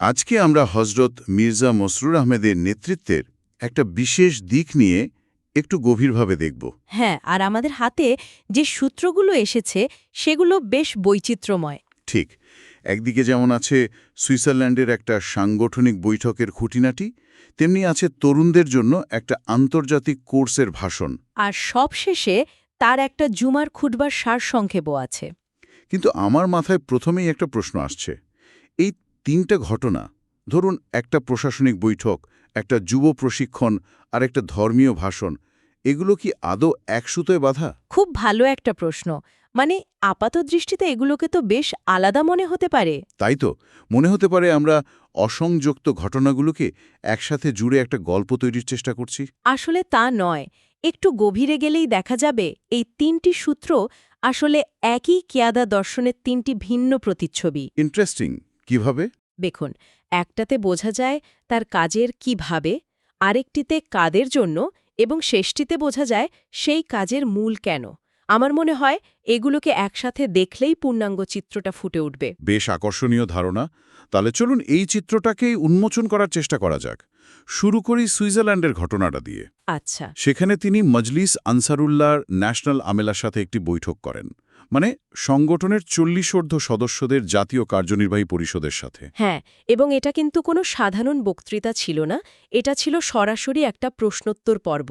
আজকে আমরা হজরত মির্জা মসরুর আহমেদের নেতৃত্বের একটা বিশেষ দিক নিয়ে একটু গভীরভাবে দেখব। হ্যাঁ আর আমাদের হাতে যে সূত্রগুলো এসেছে সেগুলো বেশ বৈচিত্র্যময়। ঠিক। একদিকে যেমন আছে সুইজারল্যান্ডের একটা সাংগঠনিক বৈঠকের খুঁটিনাটি তেমনি আছে তরুণদের জন্য একটা আন্তর্জাতিক কোর্সের ভাষণ। আর সবশেষে তার একটা জুমার খুটবার সারসংক্ষেপও আছে। কিন্তু আমার মাথায় প্রথমেই একটা প্রশ্ন আসছে। এই তিনটা ঘটনা। ধরুন একটা প্রশাসনিক বৈঠক একটা যুব প্রশিক্ষণ আর একটা ধর্মীয় ভাষণ। এগুলো কি আদৌ এক সুতোয় বাধা? খুব ভালো একটা প্রশ্ন। মানে আপাত দৃষ্টিতে এগুলোকে তো বেশ আলাদা মনে হতে পারে। তাই তো। মনে হতে পারে আমরা অসংযুক্ত ঘটনাগুলোকে একসাথে জুড়ে একটা গল্প তৈরির চেষ্টা করছি। আসলে তা নয়। একটু গভীরে গেলেই দেখা যাবে এই তিনটি সূত্র আসলে একই কেয়াদা দর্শনের তিনটি ভিন্ন প্রতিচ্ছবি। ইন্টারেস্টিং। কীভাবে? দেখুন একটাতে বোঝা যায় তার কাজের কীভাবে আরেকটিতে কাদের জন্য এবং শেষটিতে বোঝা যায় সেই কাজের মূল কেন। আমার মনে হয় এগুলোকে একসাথে দেখলেই পূর্ণাঙ্গ চিত্রটা ফুটে উঠবে। বেশ আকর্ষণীয় ধারণা। তাহলে চলুন এই চিত্রটাকেই উন্মোচন করার চেষ্টা করা যাক। শুরু করি সুইজারল্যান্ডের ঘটনাটা দিয়ে। আচ্ছা। সেখানে তিনি মজলিস আনসারুল্লাহর ন্যাশনাল আমেলার সাথে একটি বৈঠক করেন। মানে সংগঠনের চল্লিশোর্ধ্ব সদস্যদের জাতীয় কার্যনির্বাহী পরিষদের সাথে। হ্যাঁ এবং এটা কিন্তু কোনো সাধারণ বক্তৃতা ছিল না এটা ছিল সরাসরি একটা প্রশ্নোত্তর পর্ব।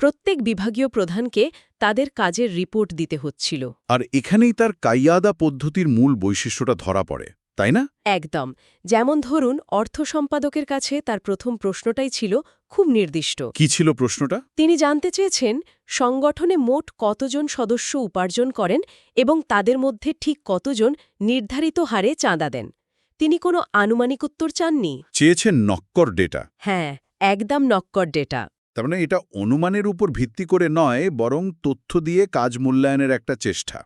প্রত্যেক বিভাগীয় প্রধানকে তাদের কাজের রিপোর্ট দিতে হচ্ছিল। আর এখানেই তার কাইয়াদা পদ্ধতির মূল বৈশিষ্ট্যটা ধরা পড়ে তাই না? একদম। যেমন ধরুন অর্থ সম্পাদকের কাছে তার প্রথম প্রশ্নটাই ছিল খুব নির্দিষ্ট। কি ছিল প্রশ্নটা? তিনি জানতে চেয়েছেন সংগঠনে মোট কতজন সদস্য উপার্জন করেন এবং তাদের মধ্যে ঠিক কতজন নির্ধারিত হারে চাঁদা দেন। তিনি কোনো আনুমানিক উত্তর চাননি। চেয়েছেন নক্কর ডেটা। হ্যাঁ একদম নক্কর ডেটা। তার মানে এটা অনুমানের উপর ভিত্তি করে নয় বরং তথ্য দিয়ে কাজ মূল্যায়নের একটা চেষ্টা।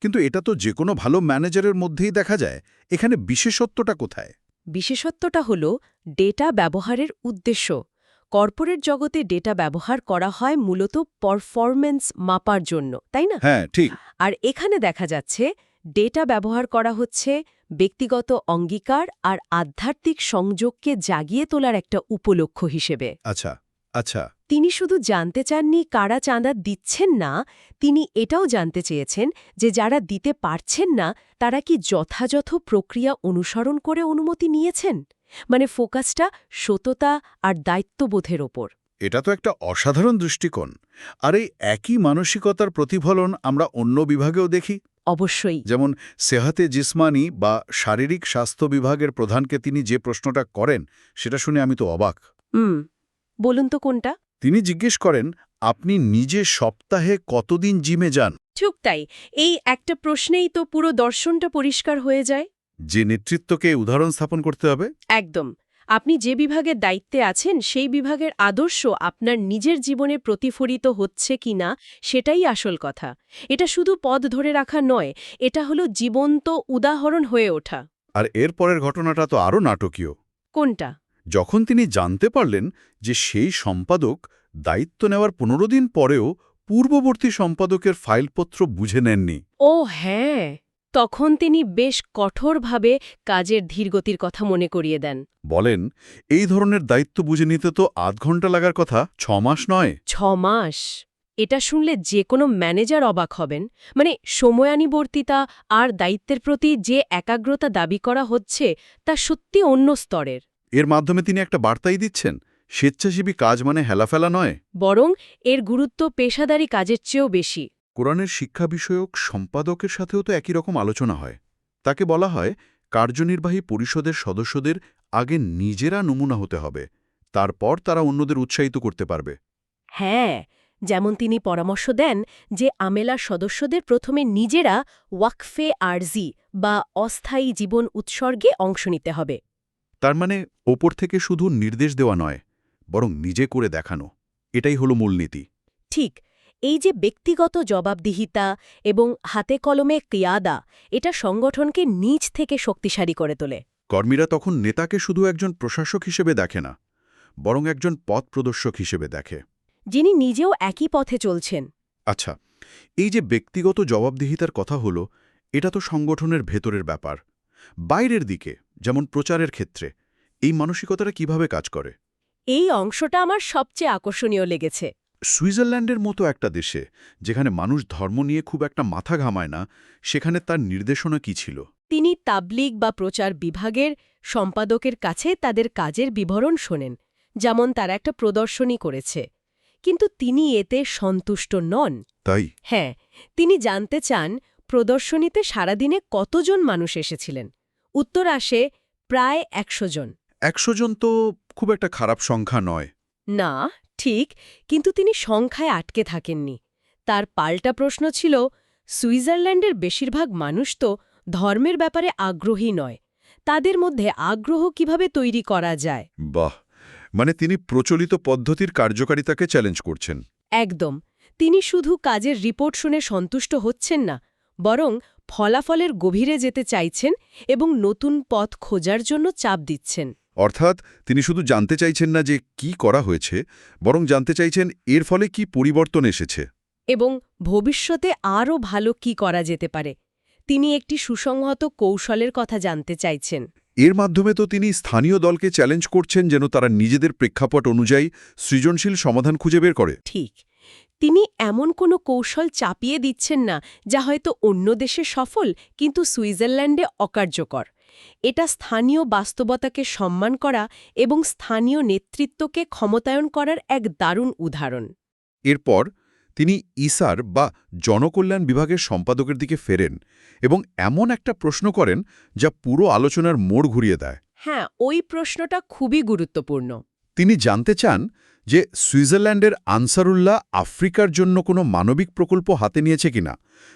কিন্তু এটা তো যে কোনো ভালো ম্যানেজারের মধ্যেই দেখা যায়। এখানে বিশেষত্বটা কোথায়? বিশেষত্বটা হল ডেটা ব্যবহারের উদ্দেশ্য। কর্পোরেট জগতে ডেটা ব্যবহার করা হয় মূলত পারফরম্যান্স মাপার জন্য তাই না? হ্যাঁ ঠিক। আর এখানে দেখা যাচ্ছে ডেটা ব্যবহার করা হচ্ছে ব্যক্তিগত অঙ্গীকার আর আধ্যাত্মিক সংযোগকে জাগিয়ে তোলার একটা উপলক্ষ্য হিসেবে। আচ্ছা আচ্ছা। তিনি শুধু জানতে চাননি কারা চাঁদা দিচ্ছেন না তিনি এটাও জানতে চেয়েছেন যে যারা দিতে পারছেন না তারা কি যথাযথ প্রক্রিয়া অনুসরণ করে অনুমতি নিয়েছেন? মানে ফোকাসটা সততা আর দায়িত্ববোধের ওপর। এটা তো একটা অসাধারণ দৃষ্টিকোণ। আর এই একই মানসিকতার প্রতিফলন আমরা অন্য বিভাগেও দেখি। অবশ্যই। যেমন সেহাতে জিসমানি বা শারীরিক স্বাস্থ্য বিভাগের প্রধানকে তিনি যে প্রশ্নটা করেন সেটা শুনে আমি তো অবাক। হুম বলুন তো কোনটা? তিনি জিজ্ঞেস করেন আপনি নিজে সপ্তাহে কতদিন জিমে যান? ঠিক তাই এই একটা প্রশ্নেই তো পুরো দর্শনটা পরিষ্কার হয়ে যায়। যে নেতৃত্বকে উদাহরণ স্থাপন করতে হবে। একদম। আপনি যে বিভাগের দায়িত্বে আছেন সেই বিভাগের আদর্শ আপনার নিজের জীবনে প্রতিফলিত হচ্ছে কিনা সেটাই আসল কথা। এটা শুধু পদ ধরে রাখা নয় এটা হলো জীবন্ত উদাহরণ হয়ে ওঠা। আর এর পরের ঘটনাটা তো আরও নাটকীয়। কোনটা? যখন তিনি জানতে পারলেন যে সেই সম্পাদক দায়িত্ব নেওয়ার পনেরো দিন পরেও পূর্ববর্তী সম্পাদকের ফাইলপত্র বুঝে নেননি। ও হ্যাঁ। তখন তিনি বেশ কঠোরভাবে কাজের ধীরগতির কথা মনে করিয়ে দেন। বলেন এই ধরনের দায়িত্ব বুঝে নিতে তো আধ ঘণ্টা লাগার কথা ছ মাস নয়। ছ মাস? এটা শুনলে যে কোনো ম্যানেজার অবাক হবেন। মানে সময়ানিবর্তিতা আর দায়িত্বের প্রতি যে একাগ্রতা দাবি করা হচ্ছে তা সত্যি অন্য স্তরের। এর মাধ্যমে তিনি একটা বার্তাই দিচ্ছেন স্বেচ্ছাসেবী কাজ মানে হেলাফেলা নয়। বরং এর গুরুত্ব পেশাদারি কাজের চেয়েও বেশি। কোরআনের শিক্ষা বিষয়ক সম্পাদকের সাথেও তো একই রকম আলোচনা হয়। তাকে বলা হয় কার্যনির্বাহী পরিষদের সদস্যদের আগে নিজেরা নমুনা হতে হবে তারপর তারা অন্যদের উৎসাহিত করতে পারবে। হ্যাঁ যেমন তিনি পরামর্শ দেন যে আমেলার সদস্যদের প্রথমে নিজেরা ওয়াকফে আরজি বা অস্থায়ী জীবন উৎসর্গে অংশ নিতে হবে। তার মানে ওপর থেকে শুধু নির্দেশ দেওয়া নয় বরং নিজে করে দেখানো। এটাই হলো মূলনীতি। ঠিক এই যে ব্যক্তিগত জবাবদিহিতা এবং হাতে কলমে ক্রিয়াদা এটা সংগঠনকে নিজ থেকে শক্তিশালী করে তোলে। কর্মীরা তখন নেতাকে শুধু একজন প্রশাসক হিসেবে দেখে না বরং একজন পথ প্রদর্শক হিসেবে দেখে। যিনি নিজেও একই পথে চলছেন। আচ্ছা এই যে ব্যক্তিগত জবাবদিহিতার কথা হলো এটা তো সংগঠনের ভেতরের ব্যাপার। বাইরের দিকে যেমন প্রচারের ক্ষেত্রে এই মানসিকতাটা কীভাবে কাজ করে? এই অংশটা আমার সবচেয়ে আকর্ষণীয় লেগেছে। সুইজারল্যান্ডের মতো একটা দেশে যেখানে মানুষ ধর্ম নিয়ে খুব একটা মাথা ঘামায় না সেখানে তার নির্দেশনা কি ছিল? তিনি তাবলিগ বা প্রচার বিভাগের সম্পাদকের কাছে তাদের কাজের বিবরণ শোনেন যেমন তারা একটা প্রদর্শনী করেছে। কিন্তু তিনি এতে সন্তুষ্ট নন। তাই? হ্যাঁ তিনি জানতে চান প্রদর্শনীতে সারাদিনে কতজন মানুষ এসেছিলেন। উত্তর আসে প্রায় একশো জন। একশো জন তো খুব একটা খারাপ সংখ্যা নয়। না ঠিক কিন্তু তিনি সংখ্যায় আটকে থাকেননি। তার পাল্টা প্রশ্ন ছিল সুইজারল্যান্ডের বেশিরভাগ মানুষ তো ধর্মের ব্যাপারে আগ্রহী নয় তাদের মধ্যে আগ্রহ কীভাবে তৈরি করা যায়? বাহ! মানে তিনি প্রচলিত পদ্ধতির কার্যকারিতাকে চ্যালেঞ্জ করছেন। একদম তিনি শুধু কাজের রিপোর্ট শুনে সন্তুষ্ট হচ্ছেন না বরং ফলাফলের গভীরে যেতে চাইছেন এবং নতুন পথ খোঁজার জন্য চাপ দিচ্ছেন। অর্থাৎ তিনি শুধু জানতে চাইছেন না যে কি করা হয়েছে বরং জানতে চাইছেন এর ফলে কি পরিবর্তন এসেছে। এবং ভবিষ্যতে আরও ভালো কি করা যেতে পারে। তিনি একটি সুসংহত কৌশলের কথা জানতে চাইছেন। এর মাধ্যমে তো তিনি স্থানীয় দলকে চ্যালেঞ্জ করছেন যেন তারা নিজেদের প্রেক্ষাপট অনুযায়ী সৃজনশীল সমাধান খুঁজে বের করে। ঠিক। তিনি এমন কোনো কৌশল চাপিয়ে দিচ্ছেন না যা হয়তো অন্য দেশে সফল কিন্তু সুইজারল্যান্ডে অকার্যকর। এটা স্থানীয় বাস্তবতাকে সম্মান করা এবং স্থানীয় নেতৃত্বকে ক্ষমতায়ন করার এক দারুণ উদাহরণ। এরপর তিনি ইসার বা জনকল্যাণ বিভাগের সম্পাদকের দিকে ফেরেন এবং এমন একটা প্রশ্ন করেন যা পুরো আলোচনার মোড় ঘুরিয়ে দেয়। হ্যাঁ ওই প্রশ্নটা খুবই গুরুত্বপূর্ণ। তিনি জানতে চান যে সুইজারল্যান্ডের আনসারুল্লাহ আফ্রিকার জন্য কোনো মানবিক প্রকল্প হাতে নিয়েছে কিনা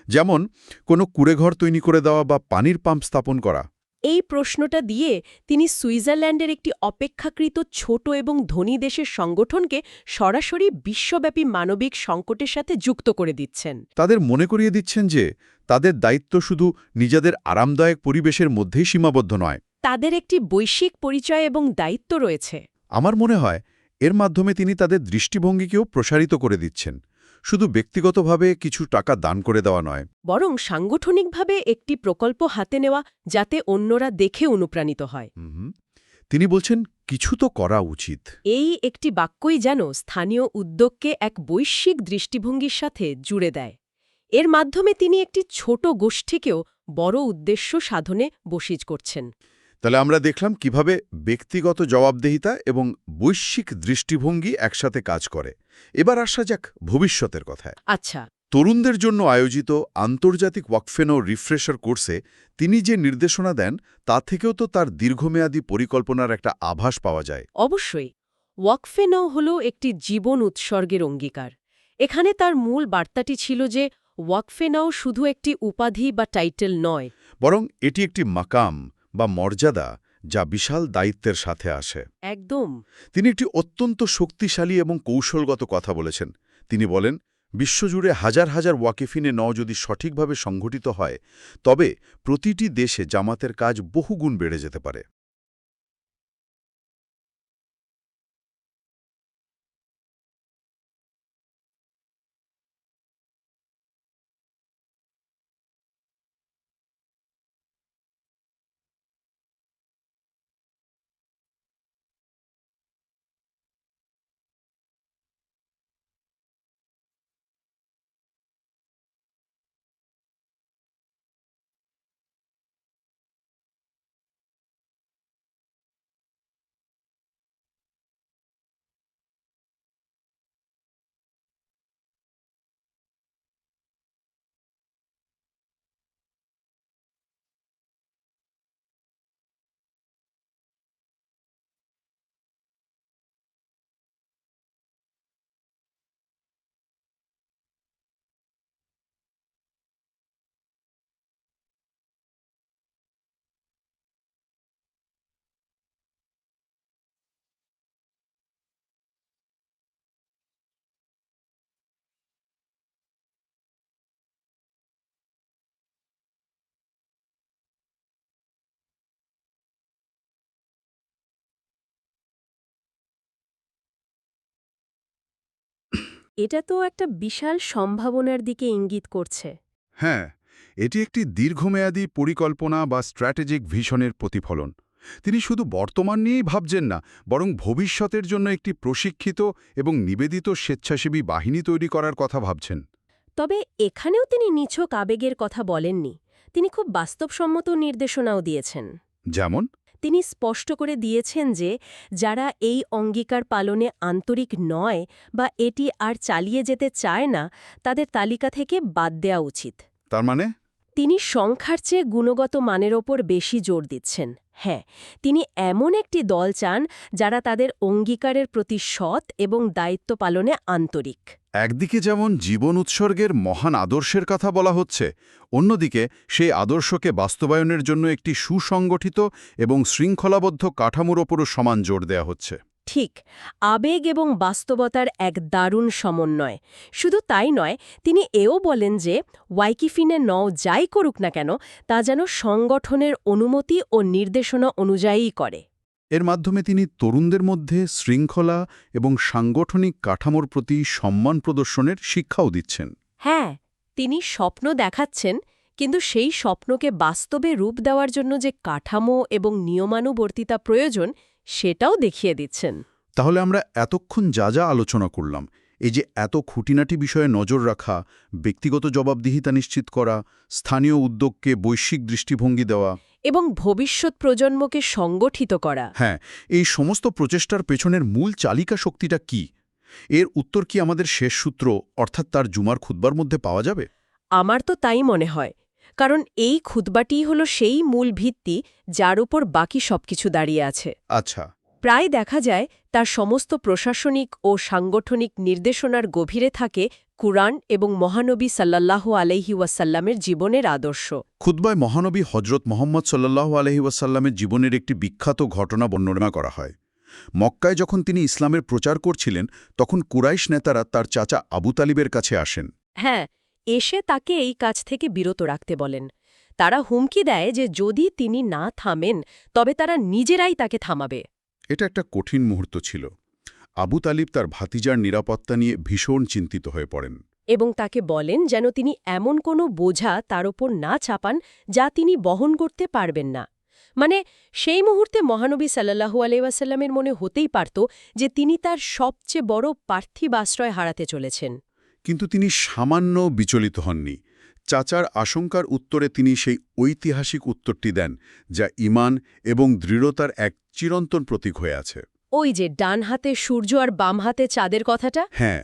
যেমন কোনো কুড়েঘর তৈরি করে দেওয়া বা পানির পাম্প স্থাপন করা। এই প্রশ্নটা দিয়ে তিনি সুইজারল্যান্ডের একটি অপেক্ষাকৃত ছোট এবং ধনী দেশের সংগঠনকে সরাসরি বিশ্বব্যাপী মানবিক সংকটের সাথে যুক্ত করে দিচ্ছেন। তাদের মনে করিয়ে দিচ্ছেন যে তাদের দায়িত্ব শুধু নিজেদের আরামদায়ক পরিবেশের মধ্যেই সীমাবদ্ধ নয়। তাদের একটি বৈশ্বিক পরিচয় এবং দায়িত্ব রয়েছে। আমার মনে হয় এর মাধ্যমে তিনি তাদের দৃষ্টিভঙ্গিকেও প্রসারিত করে দিচ্ছেন। শুধু ব্যক্তিগতভাবে কিছু টাকা দান করে দেওয়া নয়। বরং সাংগঠনিকভাবে একটি প্রকল্প হাতে নেওয়া যাতে অন্যরা দেখে অনুপ্রাণিত হয়। তিনি বলছেন কিছু তো করা উচিত। এই একটি বাক্যই যেন স্থানীয় উদ্যোগকে এক বৈশ্বিক দৃষ্টিভঙ্গির সাথে জুড়ে দেয়। এর মাধ্যমে তিনি একটি ছোট গোষ্ঠীকেও বড় উদ্দেশ্য সাধনে বসিজ করছেন। তাহলে আমরা দেখলাম কীভাবে ব্যক্তিগত জবাবদেহিতা এবং বৈশ্বিক দৃষ্টিভঙ্গি একসাথে কাজ করে। এবার আসা যাক ভবিষ্যতের কথায়। আচ্ছা। তরুণদের জন্য আয়োজিত আন্তর্জাতিক ওয়াকফেনো রিফ্রেশার কোর্সে তিনি যে নির্দেশনা দেন তা থেকেও তো তার দীর্ঘমেয়াদী পরিকল্পনার একটা আভাস পাওয়া যায়। অবশ্যই। ওয়াকফেনাও হল একটি জীবন উৎসর্গের অঙ্গীকার। এখানে তার মূল বার্তাটি ছিল যে ওয়াকফেনাও শুধু একটি উপাধি বা টাইটেল নয়। বরং এটি একটি মাকাম বা মর্যাদা যা বিশাল দায়িত্বের সাথে আসে। একদম। তিনি একটি অত্যন্ত শক্তিশালী এবং কৌশলগত কথা বলেছেন। তিনি বলেন বিশ্বজুড়ে হাজার হাজার ওয়াকিফিনে ন যদি সঠিকভাবে সংঘটিত হয় তবে প্রতিটি দেশে জামাতের কাজ বহুগুণ বেড়ে যেতে পারে। এটা তো একটা বিশাল সম্ভাবনার দিকে ইঙ্গিত করছে। হ্যাঁ এটি একটি দীর্ঘমেয়াদী পরিকল্পনা বা স্ট্র্যাটেজিক ভিশনের প্রতিফলন। তিনি শুধু বর্তমান নিয়েই ভাবছেন না বরং ভবিষ্যতের জন্য একটি প্রশিক্ষিত এবং নিবেদিত স্বেচ্ছাসেবী বাহিনী তৈরি করার কথা ভাবছেন। তবে এখানেও তিনি নিছক আবেগের কথা বলেননি। তিনি খুব বাস্তবসম্মত নির্দেশনাও দিয়েছেন। যেমন? তিনি স্পষ্ট করে দিয়েছেন যে যারা এই অঙ্গীকার পালনে আন্তরিক নয় বা এটি আর চালিয়ে যেতে চায় না তাদের তালিকা থেকে বাদ দেওয়া উচিত। তার মানে? তিনি সংখ্যার চেয়ে গুণগত মানের ওপর বেশি জোর দিচ্ছেন। হ্যাঁ তিনি এমন একটি দল চান যারা তাদের অঙ্গীকারের প্রতি সৎ এবং দায়িত্ব পালনে আন্তরিক। একদিকে যেমন জীবন উৎসর্গের মহান আদর্শের কথা বলা হচ্ছে, অন্যদিকে সেই আদর্শকে বাস্তবায়নের জন্য একটি সুসংগঠিত এবং শৃঙ্খলাবদ্ধ কাঠামোর ওপরও সমান জোর দেয়া হচ্ছে। ঠিক আবেগ এবং বাস্তবতার এক দারুণ সমন্বয়। শুধু তাই নয় তিনি এও বলেন যে ওয়াইকিফিনে নও যাই করুক না কেন তা যেন সংগঠনের অনুমতি ও নির্দেশনা অনুযায়ীই করে। এর মাধ্যমে তিনি তরুণদের মধ্যে শৃঙ্খলা এবং সাংগঠনিক কাঠামোর প্রতি সম্মান প্রদর্শনের শিক্ষাও দিচ্ছেন। হ্যাঁ তিনি স্বপ্ন দেখাচ্ছেন কিন্তু সেই স্বপ্নকে বাস্তবে রূপ দেওয়ার জন্য যে কাঠামো এবং নিয়মানুবর্তিতা প্রয়োজন সেটাও দেখিয়ে দিচ্ছেন। তাহলে আমরা এতক্ষণ যা যা আলোচনা করলাম এই যে এত খুঁটিনাটি বিষয়ে নজর রাখা ব্যক্তিগত জবাবদিহিতা নিশ্চিত করা স্থানীয় উদ্যোগকে বৈশ্বিক দৃষ্টিভঙ্গি দেওয়া এবং ভবিষ্যৎ প্রজন্মকে সংগঠিত করা। হ্যাঁ এই সমস্ত প্রচেষ্টার পেছনের মূল চালিকা শক্তিটা কি? এর উত্তর কি আমাদের শেষ সূত্র অর্থাৎ তার জুমার খুদ্বার মধ্যে পাওয়া যাবে? আমার তো তাই মনে হয়। কারণ এই খুতবাটিই হল সেই মূল ভিত্তি যার উপর বাকি সবকিছু দাঁড়িয়ে আছে। আচ্ছা। প্রায় দেখা যায় তার সমস্ত প্রশাসনিক ও সাংগঠনিক নির্দেশনার গভীরে থাকে কুরআন এবং মহানবী সাল্লাল্লাহু আলহি ওয়াসাল্লামের জীবনের আদর্শ। খুদ্বায় মহানবী হজরত মোহাম্মদ সাল্লাহ আলহি ওয়াসাল্লামের জীবনের একটি বিখ্যাত ঘটনা বর্ণনা করা হয়। মক্কায় যখন তিনি ইসলামের প্রচার করছিলেন তখন কুরাইশ নেতারা তার চাচা আবু তালিবের কাছে আসেন। হ্যাঁ এসে তাকে এই কাজ থেকে বিরত রাখতে বলেন। তারা হুমকি দেয় যে যদি তিনি না থামেন তবে তারা নিজেরাই তাকে থামাবে। এটা একটা কঠিন মুহূর্ত ছিল। আবু তালিব তার ভাতিজার নিরাপত্তা নিয়ে ভীষণ চিন্তিত হয়ে পড়েন। এবং তাকে বলেন যেন তিনি এমন কোনো বোঝা তার ওপর না চাপান যা তিনি বহন করতে পারবেন না। মানে সেই মুহূর্তে মহানবী সাল্লাহু আলাইসাল্লামের মনে হতেই পারত যে তিনি তার সবচেয়ে বড় পার্থিব আশ্রয় হারাতে চলেছেন। কিন্তু তিনি সামান্য বিচলিত হননি। চাচার আশঙ্কার উত্তরে তিনি সেই ঐতিহাসিক উত্তরটি দেন যা ইমান এবং দৃঢ়তার এক চিরন্তন প্রতীক হয়ে আছে। ওই যে ডান হাতে সূর্য আর বাম হাতে চাঁদের কথাটা? হ্যাঁ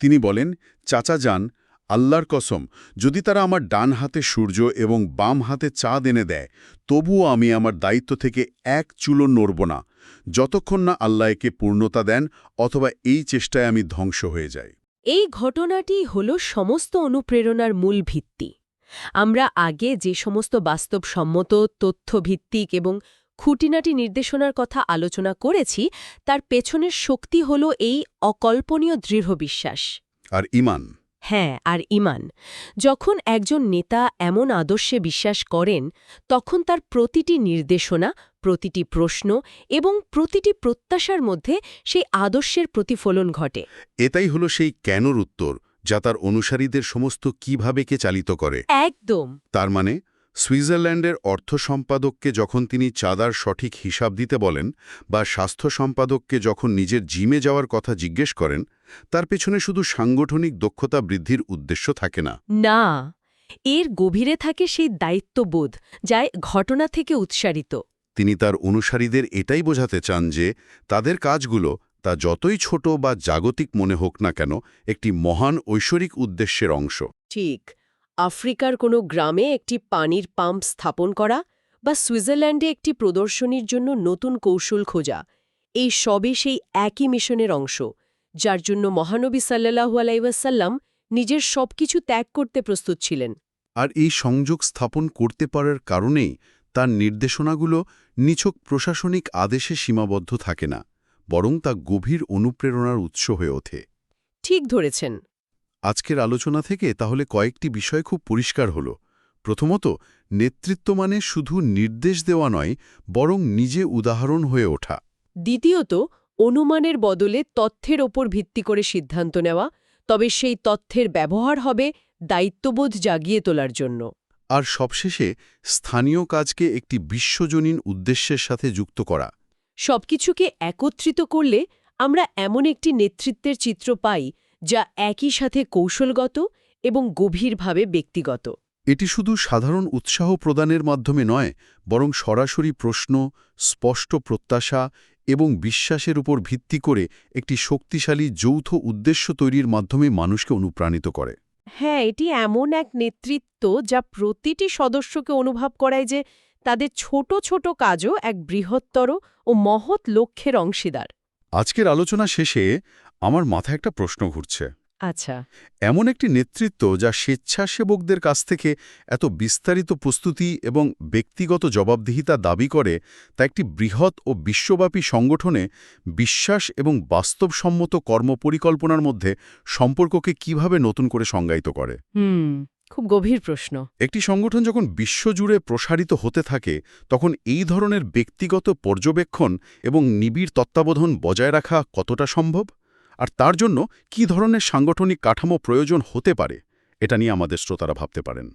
তিনি বলেন চাচা যান আল্লাহর কসম যদি তারা আমার ডান হাতে সূর্য এবং বাম হাতে চাঁদ এনে দেয় তবুও আমি আমার দায়িত্ব থেকে এক চুলো নড়ব না। যতক্ষণ না আল্লাহ একে পূর্ণতা দেন অথবা এই চেষ্টায় আমি ধ্বংস হয়ে যাই। এই ঘটনাটি হল সমস্ত অনুপ্রেরণার মূল ভিত্তি। আমরা আগে যে সমস্ত বাস্তবসম্মত তথ্যভিত্তিক এবং খুঁটিনাটি নির্দেশনার কথা আলোচনা করেছি তার পেছনের শক্তি হল এই অকল্পনীয় দৃঢ় বিশ্বাস। আর ইমান। হ্যাঁ আর ইমান। যখন একজন নেতা এমন আদর্শে বিশ্বাস করেন তখন তার প্রতিটি নির্দেশনা প্রতিটি প্রশ্ন এবং প্রতিটি প্রত্যাশার মধ্যে সেই আদর্শের প্রতিফলন ঘটে। এটাই হলো সেই কেনর উত্তর যা তার অনুসারীদের সমস্ত কীভাবে কে চালিত করে। একদম। তার মানে সুইজারল্যান্ডের অর্থ সম্পাদককে যখন তিনি চাঁদার সঠিক হিসাব দিতে বলেন বা স্বাস্থ্য সম্পাদককে যখন নিজের জিমে যাওয়ার কথা জিজ্ঞেস করেন তার পেছনে শুধু সাংগঠনিক দক্ষতা বৃদ্ধির উদ্দেশ্য থাকে না। না এর গভীরে থাকে সেই দায়িত্ববোধ যা ঘটনা থেকে উৎসারিত। তিনি তার অনুসারীদের এটাই বোঝাতে চান যে তাদের কাজগুলো তা যতই ছোট বা জাগতিক মনে হোক না কেন একটি মহান ঐশ্বরিক উদ্দেশ্যের অংশ। ঠিক। আফ্রিকার কোনো গ্রামে একটি পানির পাম্প স্থাপন করা বা সুইজারল্যান্ডে একটি প্রদর্শনীর জন্য নতুন কৌশল খোঁজা এই সবই সেই একই মিশনের অংশ যার জন্য মহানবী সাল্লাহু আলাইসাল্লাম নিজের সবকিছু ত্যাগ করতে প্রস্তুত ছিলেন। আর এই সংযোগ স্থাপন করতে পারার কারণেই তার নির্দেশনাগুলো নিছক প্রশাসনিক আদেশে সীমাবদ্ধ থাকে না বরং তা গভীর অনুপ্রেরণার উৎস হয়ে ওঠে। ঠিক ধরেছেন। আজকের আলোচনা থেকে তাহলে কয়েকটি বিষয় খুব পরিষ্কার হল। প্রথমত নেতৃত্ব মানে শুধু নির্দেশ দেওয়া নয় বরং নিজে উদাহরণ হয়ে ওঠা। দ্বিতীয়ত অনুমানের বদলে তথ্যের ওপর ভিত্তি করে সিদ্ধান্ত নেওয়া তবে সেই তথ্যের ব্যবহার হবে দায়িত্ববোধ জাগিয়ে তোলার জন্য। আর সবশেষে স্থানীয় কাজকে একটি বিশ্বজনীন উদ্দেশ্যের সাথে যুক্ত করা। সবকিছুকে একত্রিত করলে আমরা এমন একটি নেতৃত্বের চিত্র পাই যা একই সাথে কৌশলগত এবং গভীরভাবে ব্যক্তিগত। এটি শুধু সাধারণ উৎসাহ প্রদানের মাধ্যমে নয় বরং সরাসরি প্রশ্ন স্পষ্ট প্রত্যাশা এবং বিশ্বাসের উপর ভিত্তি করে একটি শক্তিশালী যৌথ উদ্দেশ্য তৈরির মাধ্যমে মানুষকে অনুপ্রাণিত করে। হ্যাঁ এটি এমন এক নেতৃত্ব যা প্রতিটি সদস্যকে অনুভব করায় যে তাদের ছোট ছোট কাজও এক বৃহত্তর ও মহৎ লক্ষ্যের অংশীদার। আজকের আলোচনা শেষে আমার মাথায় একটা প্রশ্ন ঘুরছে। আচ্ছা। এমন একটি নেতৃত্ব যা স্বেচ্ছাসেবকদের কাছ থেকে এত বিস্তারিত প্রস্তুতি এবং ব্যক্তিগত জবাবদিহিতা দাবি করে তা একটি বৃহৎ ও বিশ্বব্যাপী সংগঠনে বিশ্বাস এবং বাস্তবসম্মত কর্মপরিকল্পনার মধ্যে সম্পর্ককে কীভাবে নতুন করে সংজ্ঞায়িত করে? হুম খুব গভীর প্রশ্ন। একটি সংগঠন যখন বিশ্বজুড়ে প্রসারিত হতে থাকে তখন এই ধরনের ব্যক্তিগত পর্যবেক্ষণ এবং নিবিড় তত্ত্বাবধান বজায় রাখা কতটা সম্ভব? আর তার জন্য কি ধরনের সাংগঠনিক কাঠামো প্রয়োজন হতে পারে, এটা নিয়ে আমাদের শ্রোতারা ভাবতে পারেন।